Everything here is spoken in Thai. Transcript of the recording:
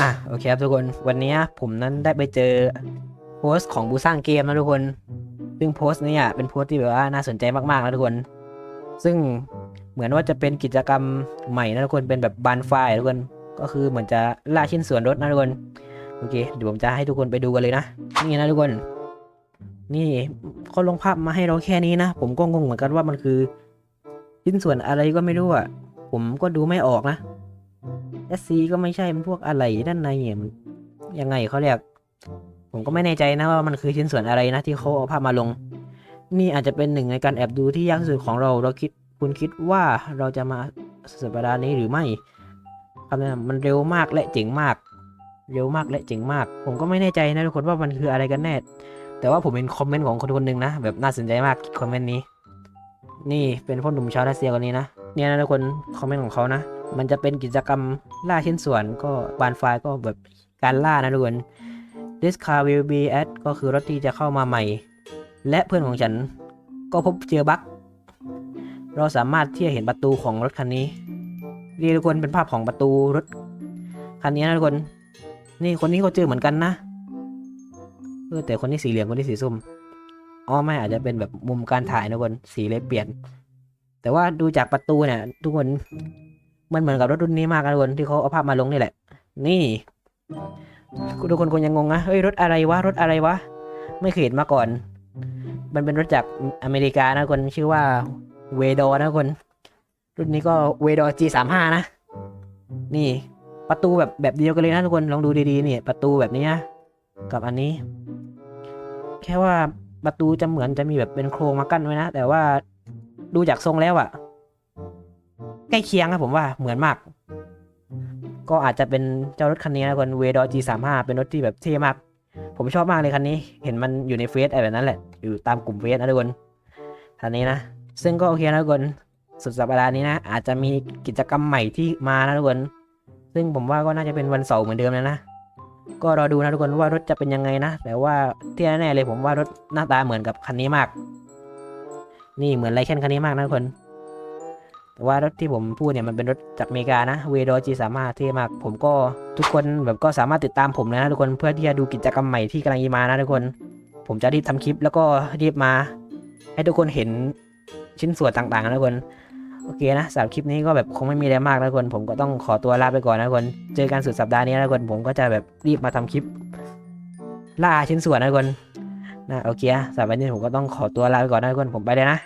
อะโอเคครับทุกคนวันนี้ผมนั้นได้ไปเจอโพสต์ของบูสร้างเกมนะทุกคน ซึ่งโพสต์เนี้เป็นโพสต์ที่แบบว่าน่าสนใจมากๆนะทุกคน ซึ่งเหมือนว่าจะเป็นกิจกรรมใหม่นะทุกคนเป็นแบบบานไฟทุกคนก็คือเหมือนจะล่าชิ้นส่วนรถนะทุกคนโอเคเดี๋ยวผมจะให้ทุกคนไปดูกันเลยนะนี่นะทุกคน นี่เขาลงภาพมาให้เราแค่นี้นะผมก็งงเหมือนกันว่ามันคือชิ้นส่วนอะไรก็ไม่รู้อะผมก็ดูไม่ออกนะ SC ก็ไม่ใช่มันพวกอะไรด้านในเนี่ยมันยังไงเขาเรียก ผมก็ไม่แน่ใจนะว่ามันคือชิ้นส่วนอะไรนะที่เขาเอาภาพมาลง นี่อาจจะเป็นหนึ่งในการแอบดูที่ยากที่สุดของเราเราคิดคุณคิดว่าเราจะมาสัปดาห์นี้หรือไม่คำแนะนำมันเร็วมากและเจ๋งมาก เร็วมากและเจ๋งมาก ผมก็ไม่แน่ใจนะทุกคนว่ามันคืออะไรกันแน่ แต่ว่าผมเห็นคอมเมนต์ของคนคนหนึ่งนะ แบบน่าสนใจมากคอมเมนต์นี้ นี่เป็นพ่อหนุ่มชาวรัสเซียคนนี้นะ เนี่ยนะทุกคนคอมเมนต์ของเขานะ มันจะเป็นกิจกรรมล่าชิ้นส่วนก็บานไฟก็แบบการล่านะทุกคน This car will be at ก็คือรถที่จะเข้ามาใหม่ และเพื่อนของฉันก็พบเจอบั๊กเราสามารถที่จะเห็นประตูของรถคันนี้นี่ทุกคนเป็นภาพของประตูรถคันนี้นะทุกคน นี่คนนี้ก็เจอเหมือนกันนะเออแต่คนที่สีเหลืองคนที่สีส้มอ๋อไม่อาจจะเป็นแบบมุมการถ่ายนะทุกคนสีเลยเปลี่ยน แต่ว่าดูจากประตูเนี่ยทุกคน มันเหมือนกับรถรุ่นนี้มากนะทุกคนที่เขาเอาภาพมาลงนี่แหละ นี่ทุกคนคงยังงงนะเฮ้ยรถอะไรวะรถอะไรวะ ไม่เคยเห็นมาก่อน มันเป็นรถจากอเมริกานะคนชื่อว่าเวดอนะคน รุ่นนี้ก็เวดอ G35 นะ นี่ประตูแบบแบบเดียวกันเลยนะทุกคนลองดูดีๆนี่ประตูแบบนี้นะกับอันนี้ แค่ว่าประตูจะเหมือนจะมีแบบเป็นโครงมากั้นไว้นะแต่ว่าดูจากทรงแล้วอะ ใกล้เคียงครับผมว่าเหมือนมาก ก็อาจจะเป็นเจ้ารถคันนี้นะคนเวดอ G35 เป็นรถที่แบบเท่มาก ผมชอบมากเลยคันนี้ เห็นมันอยู่ในเฟซอะไรแบบนั้นแหละ อยู่ตามกลุ่มเฟซนะทุกคนคันนี้นะ ซึ่งก็โอเคนะทุกคนสุดสัปดาห์นี้นะ อาจจะมีกิจกรรมใหม่ที่มานะทุกคน ซึ่งผมว่าก็น่าจะเป็นวันเสาร์เหมือนเดิมแล้วนะ ก็รอดูนะทุกคนว่ารถจะเป็นยังไงนะ แต่ว่าที่แน่ๆเลยผมว่ารถหน้าตาเหมือนกับคันนี้มาก นี่เหมือนไรแคนคันนี้มากนะทุกคน แต่ว่ารถที่ผมพูดเนี่ยมันเป็นรถจากอเมริกานะเวดอจีสามารถเท่มากผมก็ทุกคนแบบก็สามารถติดตามผมนะทุกคนเพื่อที่จะดูกิจกรรมใหม่ที่กำลังจะมานะทุกคน ผมจะรีบทำคลิปแล้วก็รีบมา ให้ทุกคนเห็นชิ้นส่วนต่างๆนะทุกคนโอเคนะสำหรับคลิปนี้ก็แบบคงไม่มีอะไรมากนะทุกคน ผมก็ต้องขอตัวลาไปก่อนนะทุกคน เจอกันสุดสัปดาห์นี้นะทุกคนผมก็จะแบบรีบมาทำคลิปล่าชิ้นส่วนนะทุกคนนะโอเคนะสำหรับวันนี้ผมก็ต้องขอตัวลาไปก่อนนะทุกคนผมไปเลยนะ